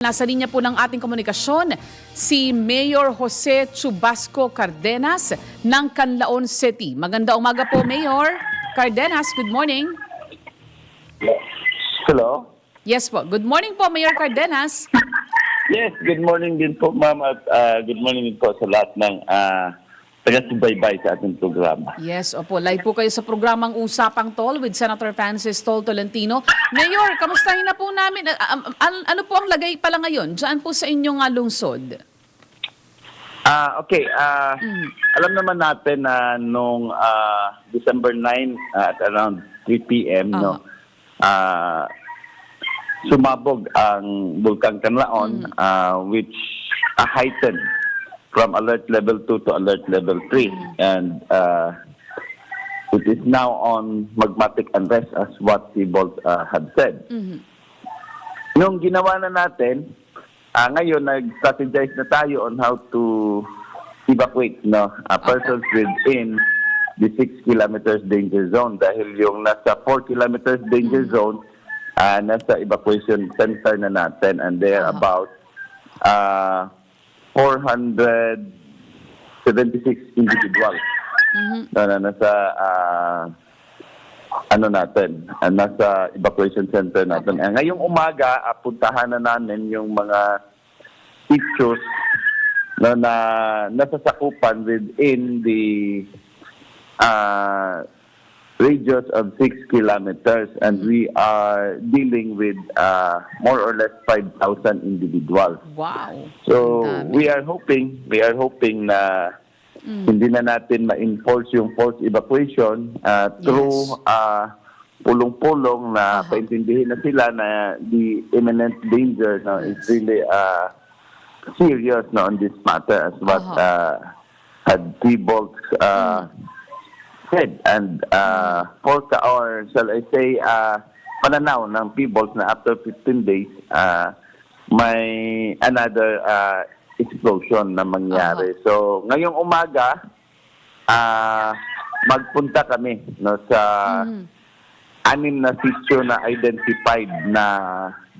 Nasa linya po ng ating komunikasyon si Mayor Jose Chubasco Cardenas ng Canlaon City. Maganda umaga po, Mayor Cardenas. Good morning. Hello? Yes po. Good morning po, Mayor Cardenas. Yes, good morning din po ma'am at ah, good morning din po sa lahat ng uh, taga-subaybay sa ating programa. Yes, opo. Live po kayo sa programang Usapang Tol with Senator Francis Tol Tolentino. Mayor, kamustahin na po namin. ah, um, an- ano po ang lagay pala ngayon? Diyan po sa inyong ah, lungsod. Ah, okay, ah, Mm. alam naman natin na nung ah, December 9 ah, at around 3 p.m. no. ah, sumabog ang Bulkang Canlaon ah, which ah, heightened from alert level 2 to alert level 3 and uh, it is now on magmatic unrest as what the Bolt uh, had said. Mhm. Nung ginawa na natin, ah ngayon nag-strategize na tayo on how to evacuate no uh, persons within the 6 kilometers danger zone dahil yung nasa 4 kilometers danger zone ah nasa evacuation center na natin and they are Aha. about uh, 476 individuals Mhm. na, na nasa ah, ano natin, ah, nasa evacuation center natin. Eh, ngayong umaga, ah, puntahan na namin yung mga issues na, na nasasakupan within the uh, radius of 6 kilometers and we are dealing with uh, more or less 5,000 individuals. Wow. So dami. we are hoping, we are hoping na Mm. hindi na natin ma-enforce yung forced evacuation uh, through uh, pulong-pulong na Aha. paintindihin na sila na the imminent danger no, is really uh, serious no, on this matter as what Aha. uh, had T-Bolts uh, said. And uh, for ka- or shall I say, uh, pananaw ng P-Bolts na after 15 days, uh, may another uh, explosion na mangyari. So, ngayong umaga, ah magpunta kami no, sa Mhm. anim na sitio na identified na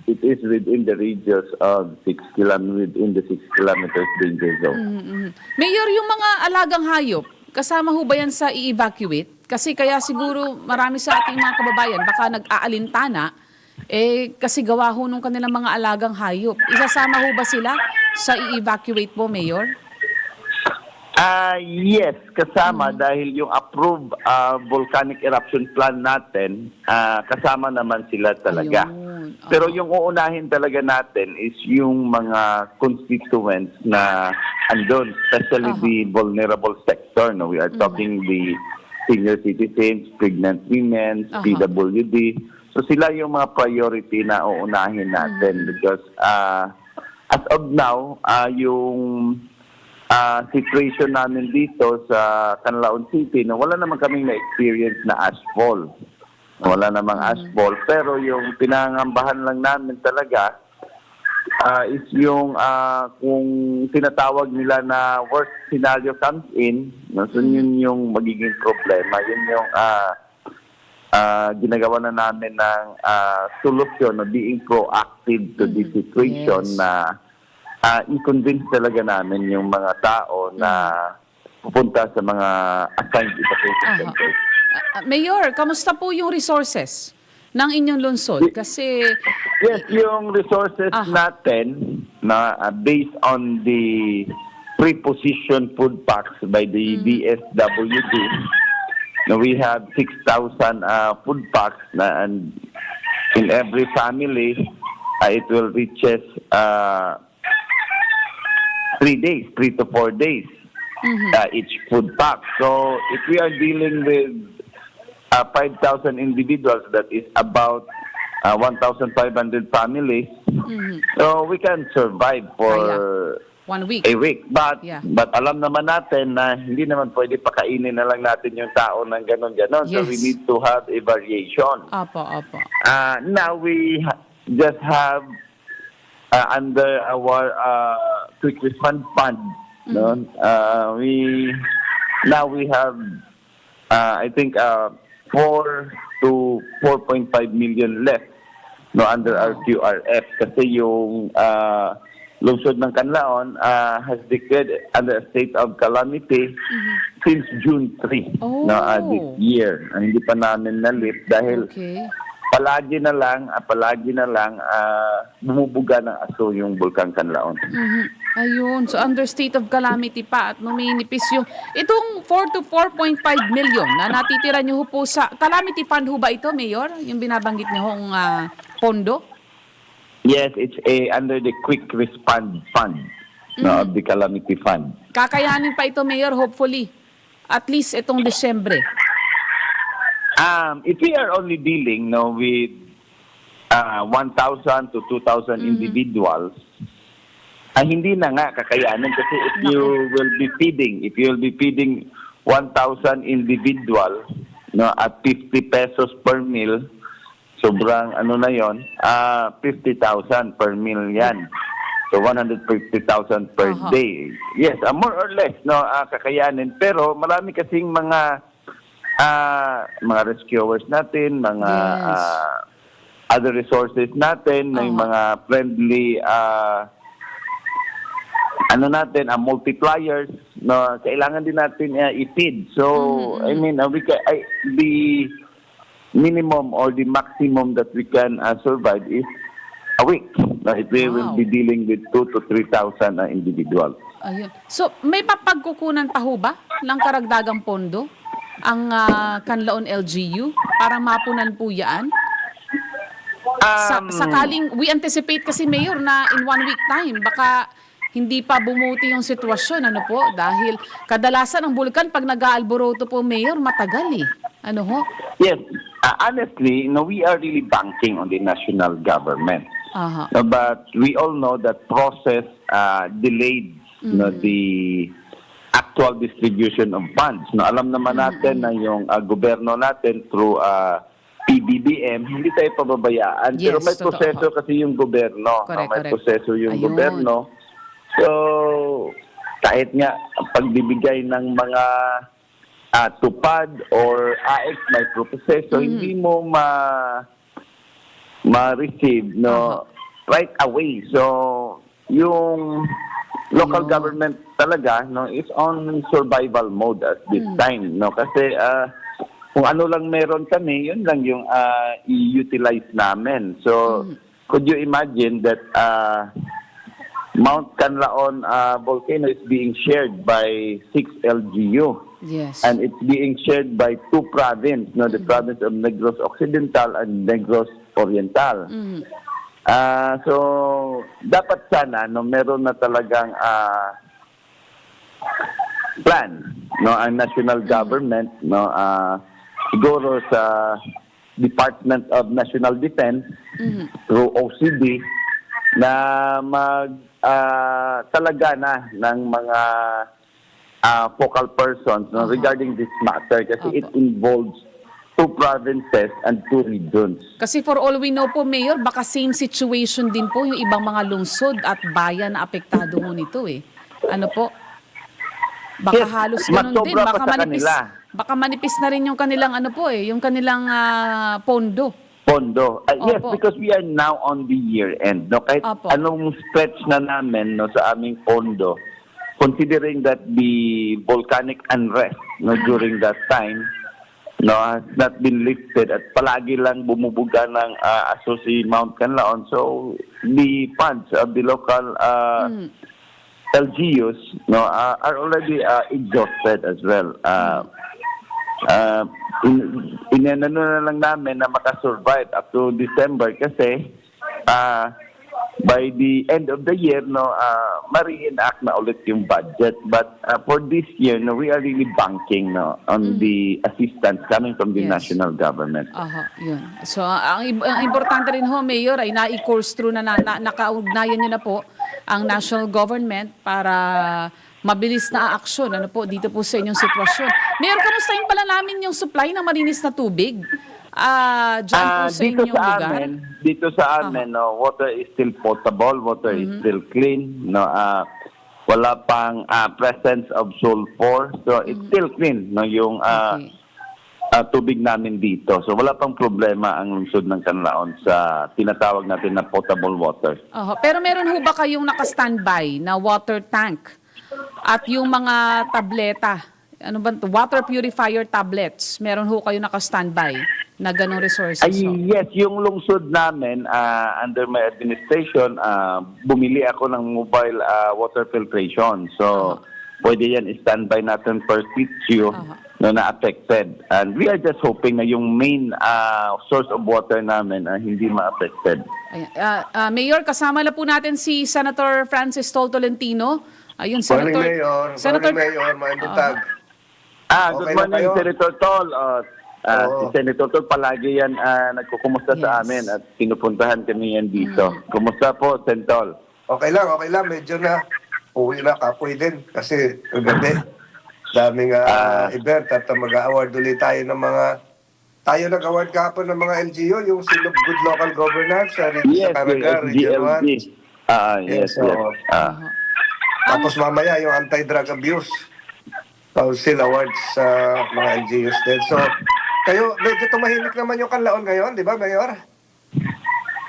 it is within the radius of 6 km within the 6 kilometers danger zone. Mhm, mhm. Mayor, yung mga alagang hayop, kasama ho ba yan sa i-evacuate? Kasi kaya siguro marami sa ating mga kababayan baka nag-aalintana, eh kasi gawa ho nung kanilang mga alagang hayop. Isasama ho ba sila sa i-evacuate po, Mayor? Ah, yes, kasama dahil yung approved ah, volcanic eruption plan natin, ah, kasama naman sila talaga. Ayun. Pero yung uunahin talaga natin is yung mga constituents na andun, especially Aha. the vulnerable sector. No? We are talking the senior citizens, pregnant women, Aha. PWD. So sila yung mga priority na uunahin natin because ah, as of now, ah, yung ah, situation namin dito sa Canlaon City, no, wala naman kaming na-experience na ashfall. Wala namang ashfall. Pero yung pinangambahan lang namin talaga ah, is yung ah, kung tinatawag nila na worst scenario comes in, so yun yung magiging problema. Yun yung ah, ah, ginagawa na namin ng ah, solusyon na being proactive to this situation Yes. na ah, i-convince talaga namin yung mga tao na pupunta sa mga assigned evacuation centers. Ah, ah, Mayor, kamusta po yung resources ng inyong lungsod? Kasi Yes, yung resources Aha. natin na ah, based on the pre-positioned food packs by the DSWD, na we have 6,000 uh, food packs na and in every family uh, it will reaches uh, three days, three to four days uh, each food pack. So if we are dealing with uh, 5,000 individuals, that is about uh, 1,500 families. So we can survive for one week. a week. But Yeah. but alam naman natin na hindi naman pwede pakainin na lang natin yung tao ng ganon-ganon. So we Yes. need to have a variation. Opo, opo. Uh, now we ha- just have uh, under our uh, quick response fund. No, uh, we now we have uh, I think uh, four to four point five million left no under our QRF kasi yung uh, lungsod ng Canlaon uh, has declared under a state of calamity since June 3 Oh. no uh, this year. Ah, hindi pa namin nalit dahil Okay. Palagi na lang, ah, palagi na lang ah, bumubuga ng aso yung Bulkang Canlaon. Mhm. Ayun. So, under state of calamity pa at numinipis yung... Itong 4 to 4.5 million na natitira niyo po sa... Calamity fund ho ba ito, Mayor? Yung binabanggit niyo hong ah, pondo? Yes, it's a under the quick response fund no, of the calamity fund. Kakayanin pa ito, Mayor, hopefully. At least itong Desyembre. Um, if we are only dealing no, with uh, 1,000 to 2,000 individuals, ay hindi na nga kakayanin kasi if you will be feeding, if you will be feeding 1,000 individual no, at 50 pesos per meal, sobrang ano na yon, ah 50,000 per meal yan. So 150,000 per Aha. day. Yes, ah, more or less no ah, kakayanin pero marami kasing mga ah, mga rescuers natin, mga Yes. ah, other resources natin, may Aha. mga friendly ah, ano natin, ah, multipliers, no, kailangan din natin ah, i-feed. So, I mean, ah, we ca- I, the minimum or the maximum that we can ah, survive is a week. No, if we will Wow. be dealing with 2 to 3,000 na individuals. Ayun. So, may papagkukunan pa ho ba ng karagdagang pondo ang ah, Canlaon LGU para mapunan po yan? Sa, Um, sakaling, we anticipate kasi, Mayor, na in one week time, baka hindi pa bumuti yung sitwasyon, ano po? Dahil kadalasan ang bulkan, pag nag-aalboroto po, Mayor, matagal eh. Ano ho? Yes, uh, honestly, no, we are really banking on the national government. Aha. No, but we all know that process uh, delayed no, the actual distribution of funds. No, alam naman natin na yung uh, gobyerno natin through uh, PBBM, hindi tayo pababayaan. Pero Yes, may totoo proseso po. kasi yung gobyerno. no, Correct, may correct. proseso yung Ayun. gobyerno. So, kahit nga pagbibigay ng mga ah, tupad or AX may proseso, Mm-hmm. hindi mo ma ma-receive no right away. So, yung local Ayun. government talaga no is on survival mode at this Hmm. time no kasi ah, kung ano lang meron kami, yun lang yung ah, i-utilize namin. So, Hmm. could you imagine that ah, Mount Canlaon ah, volcano is being shared by six LGU Yes. and it's being shared by two provinces, no, the province of Negros Occidental and Negros Oriental. Mhm. Ah, so dapat sana no meron na talagang ah, plan no ang national government no ah, siguro sa Department of National Defense Mhm. through OCD na mag ah, talaga na ng mga ah, focal persons no, regarding this matter kasi it Opo. involves two provinces and two regions. Kasi for all we know po, Mayor, baka same situation din po yung ibang mga lungsod at bayan na apektado mo nito eh. Ano po? Baka Yes, halos ganun din. Baka manipis, kanila. baka manipis na rin yung kanilang ano po eh, yung kanilang ah, pondo. Pondo. Ah, yes, because we are now on the year end. No? Kahit Opo. anong stretch na namin no, sa aming pondo, considering that the volcanic unrest no, during that time no, has not been lifted at palagi lang bumubuga ng uh, aso si Mount Canlaon. So, the funds of the local uh, Mm. LGUs no, uh, are already uh, exhausted as well. Uh, uh, in, inanano na lang namin na makasurvive up to December kasi uh, by the end of the year no uh, ma-reenact na ulit yung budget but uh, for this year no we are really banking no on the assistance coming from the Yes. national government Aha, yun. So, ang, ang importante rin ho, Mayor, ay na-course through na, na, na nakaugnayan nyo na po ang national government para mabilis na aksyon ano po, dito po sa inyong sitwasyon. Mayor, kamustahin pala namin yung supply ng malinis na tubig? Ah, dyan po Ah, sa dito inyong sa lugar? amin, dito sa amin, no, water is still potable, water is Mm-hmm. still clean, no, ah, wala pang ah, presence of sulfur, so it's still clean, no, yung ah, Okay. ah, tubig namin dito. So wala pang problema ang lungsod ng Canlaon sa tinatawag natin na potable water. Oho. Pero meron ho ba kayong naka-standby na water tank? At yung mga tableta, ano ba? Water purifier tablets, meron ho kayo naka-standby na ganong resources Ay, yes, yung lungsod namin, ah, under my administration, ah, bumili ako ng mobile ah, water filtration. So, pwede yan standby natin per sitio Aha. na na-affected. And we are just hoping na yung main ah, source of water namin ah, hindi ma-affected. Ah, ah, Mayor, kasama na po natin si Senator Francis Tolentino. Ayun, Morning, Senator. Mayor. Senator, Morning, Mayor. Maindong tag. Ah, Okay good na morning, kayo? Senator Tol. Uh, ah, Oo. Si Senator Tol, palagi yan ah, nagkukumusta Yes. sa amin at pinupuntahan kami yan dito. Kumusta po, Sentol? Okay lang, okay lang. Medyo na uwi na kapoy din. Kasi gabi, daming ah, event at uh, mag-award ulit tayo ng mga tayo nag-award kahapon ng mga LGU, yung Silog Good Local Governance sa, Yes, sa Caraga, yung Region 1. SGLG. Ah, yes, Yes, oo. yes. Ah. Tapos mamaya yung Anti-Drug Abuse Council Awards sa mga LGUs din. So, kayo, medyo tumahimik naman yung kanlaon ngayon, di ba, Mayor?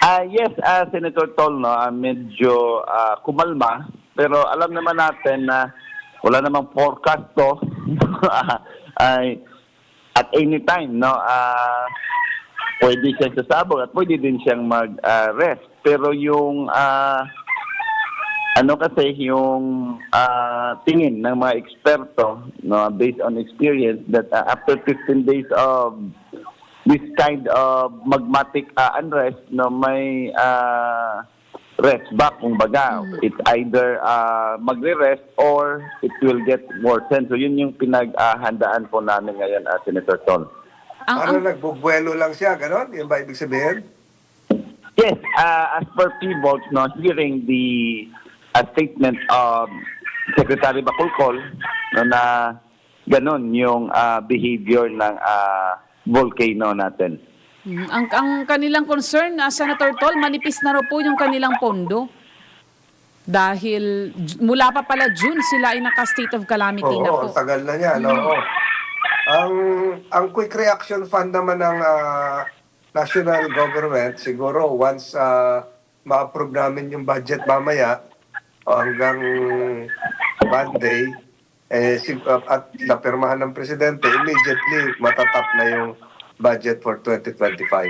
Ah, yes, ah, Senator Tol, no, ah, medyo ah, kumalma. Pero alam naman natin na wala namang forecast to. ay at any time, no, ah, pwede siyang sasabog at pwede din siyang mag-rest. Pero yung ah, ano kasi yung ah, tingin ng mga eksperto no based on experience that ah, after 15 days of this kind of magmatic ah, unrest no may ah, rest back kumbaga it's either ah, magre-rest or it will get worsened so yun yung pinaghandaan po namin ngayon ah, Senator Tol ang, Ano ang, nagbubuelo lang siya, ganon? Yung ba ibig sabihin? Yes, uh, as per PBOLS, no, hearing the uh, statement of Secretary Bacolcol no, na ganun yung uh, behavior ng uh, volcano natin. Mm, ang, ang kanilang concern, ah, Senator Tol, manipis na raw po yung kanilang pondo. Dahil mula pa pala June, sila ay naka-state of calamity na po. Oo, tagal na niya. No? Ang, ang quick reaction fund naman ng ah, national government, siguro once uh, ma-approve namin yung budget mamaya hanggang Monday, eh, si, uh, at napirmahan ng presidente, immediately matatap na yung budget for 2025.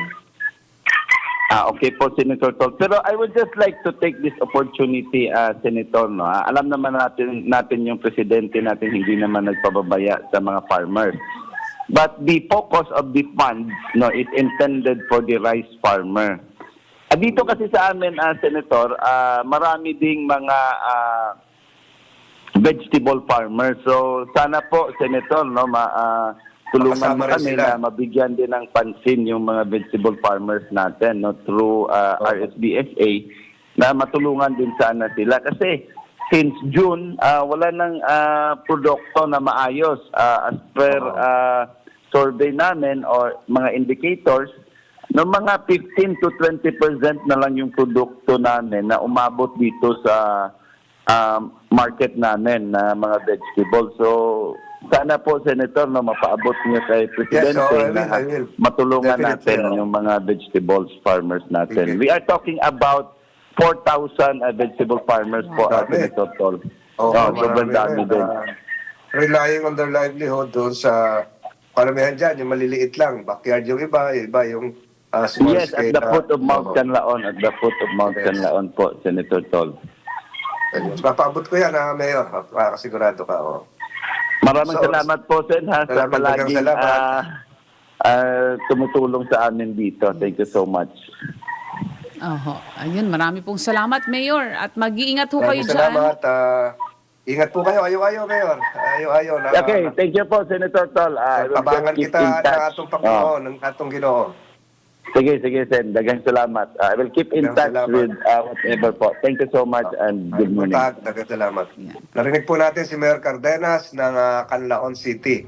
Ah, okay po, Senator Tol. Pero I would just like to take this opportunity, uh, Senator. No? Ah, alam naman natin, natin yung presidente natin hindi naman nagpababaya sa mga farmers. But the focus of the funds no, is intended for the rice farmer. Ah, dito kasi sa amin, ah, Senator, ah, marami ding mga ah, vegetable farmers. So sana po, Senator, no, ma, ah, tulungan mo kami sila. na mabigyan din ng pansin yung mga vegetable farmers natin no through uh, Oo. RSBSA na matulungan din sana sila kasi since June uh, wala nang uh, produkto na maayos uh, as per uh, survey namin or mga indicators no mga 15 to 20% na lang yung produkto namin na umabot dito sa um, market namin na mga vegetables. So, sana po, Senator, no, mapaabot niyo kay Presidente Yes, oh, I will, na I will. matulungan Definitely, natin oh. yung mga vegetables farmers natin. Okay. We are talking about 4,000 uh, vegetable farmers po, uh. Senator Tol. Oo, Oh, sobrang dami din. ah, relying on their livelihood doon sa paramihan dyan, yung maliliit lang. Backyard yung iba, yung iba yung ah, small Yes, at the ah, foot of Mount. Canlaon, at the foot of Mount Yes. Canlaon po, Senator Tol. Papaabot ko yan, ha, Mayor. Makasigurado ka. Oh. Maraming So, salamat po, Sen, ha, sa palaging ah, ah, tumutulong sa amin dito. Thank you so much. Oho. Ayun, marami pong salamat, Mayor. At mag-iingat ho kayo Maraming dyan. salamat. ah, ingat po kayo. Ayaw-ayaw, Mayor. Ayaw-ayaw. Na, Okay, thank you po, Senator Tol. Ah, Tabangan just keep kita ng atong Panginoon, Oh. ng atong Ginoo. Sige, sige, Sen. Dagang salamat. Ah, I will keep in Dagang touch salamat. with uh, whatever po. Thank you so much and good morning. Dagat salamat. Narinig po natin si Mayor Cardenas ng ah, Canlaon City.